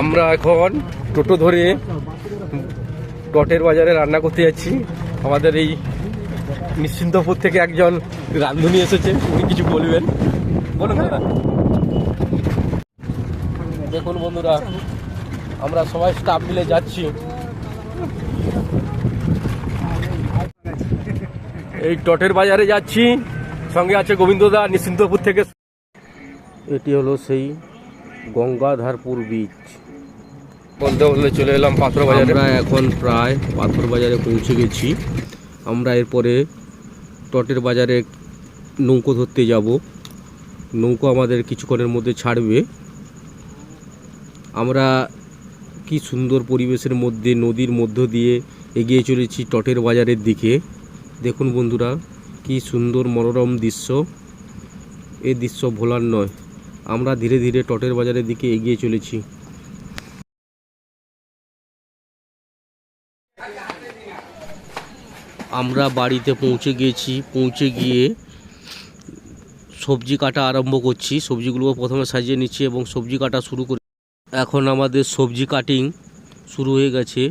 আমরা এখন টোটো ধরে টটের বাজারে রান্না করতে যাচ্ছি। আমাদের এই নিশ্চিন্তপুর থেকে একজন রাঁধুনি এসেছে, উনি কিছু বলবেন। বলুন দেখুন বন্ধুরা, আমরা সবাই স্টাফ মিলে যাচ্ছি। এই টটের বাজারে যাচ্ছি। সঙ্গে আছে গোবিন্দদা, নিশ্চিন্তপুর থেকে। এটি হলো সেই গঙ্গাধারপুর বীচ বলতে বলতে চলে এলাম পাথর বাজারে আমরা এখন প্রায় পাথর বাজারে পৌঁছে গেছি। আমরা এরপরে টটের বাজারে নৌকো ধরতে যাব। নৌকো আমাদের কিছুক্ষণের মধ্যে ছাড়বে। আমরা কি সুন্দর পরিবেশের মধ্যে নদীর মধ্য দিয়ে এগিয়ে চলেছি টটের বাজারের দিকে। দেখুন বন্ধুরা কি সুন্দর মনোরম দৃশ্য। এই দৃশ্য ভোলার নয়। আমরা ধীরে ধীরে টটের বাজারের দিকে এগিয়ে চলেছি। আমরা বাড়িতে পৌঁছে গিয়েছি, পৌঁছে গিয়ে সবজি কাটা আরম্ভ করছি। সবজিগুলো প্রথমে সাজিয়ে নিচ্ছি এবং সবজি কাটা শুরু করি। এখন আমাদের সবজি কাটিং শুরু হয়ে গেছে।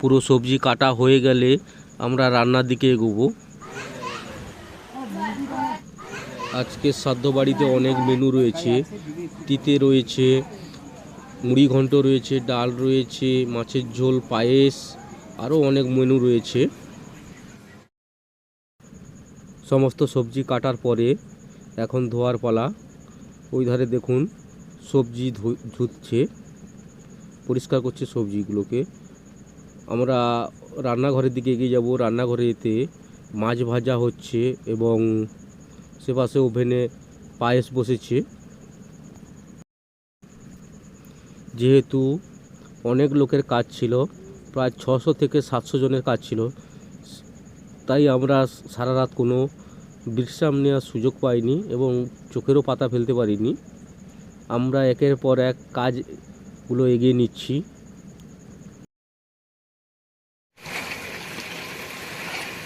পুরো সবজি কাটা হয়ে গেলে আমরা রান্নার দিকে এগোবো। আজকে সাধ্য বাড়িতে অনেক মেনু রয়েছে। তিতে রয়েছে, মুড়ি ঘন্ট রয়েছে, ডাল রয়েছে, মাছের ঝোল, পায়েস, আরও অনেক মেনু রয়েছে। সমস্ত সবজি কাটার পরে এখন ধোয়ার পালা। ওই ধারে দেখুন, সবজি ধুচ্ছে, পরিষ্কার করছে সবজিগুলোকে। আমরা রান্নাঘরের দিকে এগিয়ে যাব। রান্নাঘরেতে মাছ ভাজা হচ্ছে এবং সে পাশে ওভেনে পায়েস বসেছে। যেহেতু অনেক লোকের কাজ ছিল, প্রায় ছশো থেকে সাতশো জনের কাজ ছিল, তাই আমরা সারা রাত কোনো বিশ্রাম নেওয়ার সুযোগ পাইনি এবং চোখেরও পাতা ফেলতে পারিনি। আমরা একের পর এক কাজগুলো এগিয়ে নিচ্ছি।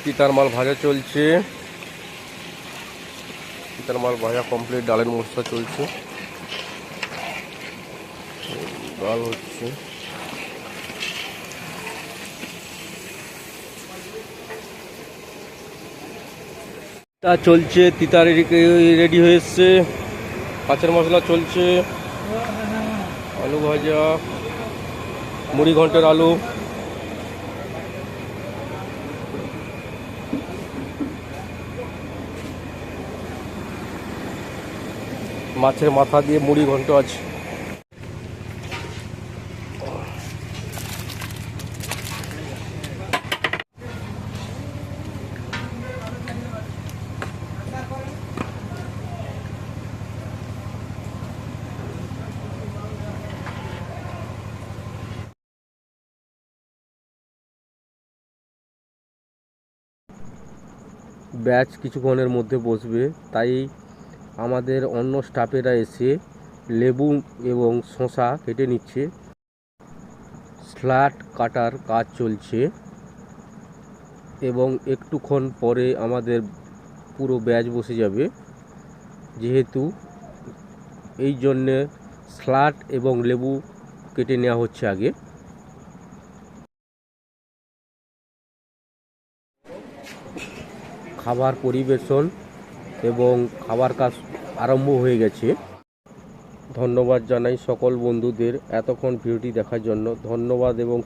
তিতার মাল ভাজা চলছে? তিতার মাল ভাজা কমপ্লিট, ডালের মশলা চলছে। ডাল হচ্ছে। তা চলছে, তিতা রেডি হয়ে এসছে। কাঁচের মশলা চলছে। আলু ভাজা মুড়ি ঘন্টের আলু। মাছের মাথা দিয়ে মুড়ি ঘন্ট আছে। ব্যাচ কিছুক্ষণের মধ্যে বসবে তাই আমাদের অন্য স্টাফেরা এসে লেবু এবং শসা কেটে নিচ্ছে। স্ল্যাট কাটার কাজ চলছে এবং একটুক্ষণ পরে আমাদের পুরো ব্যাচ বসে যাবে। যেহেতু এই জন্যে স্ল্যাট এবং লেবু কেটে নেওয়া হচ্ছে আগে। খাবার পরিবেশন এবং খাবার কাজ আরম্ভ হয়ে গেছে। ধন্যবাদ জানাই সকল বন্ধুদের এতক্ষণ ভিডিওটি দেখার জন্য। ধন্যবাদ এবং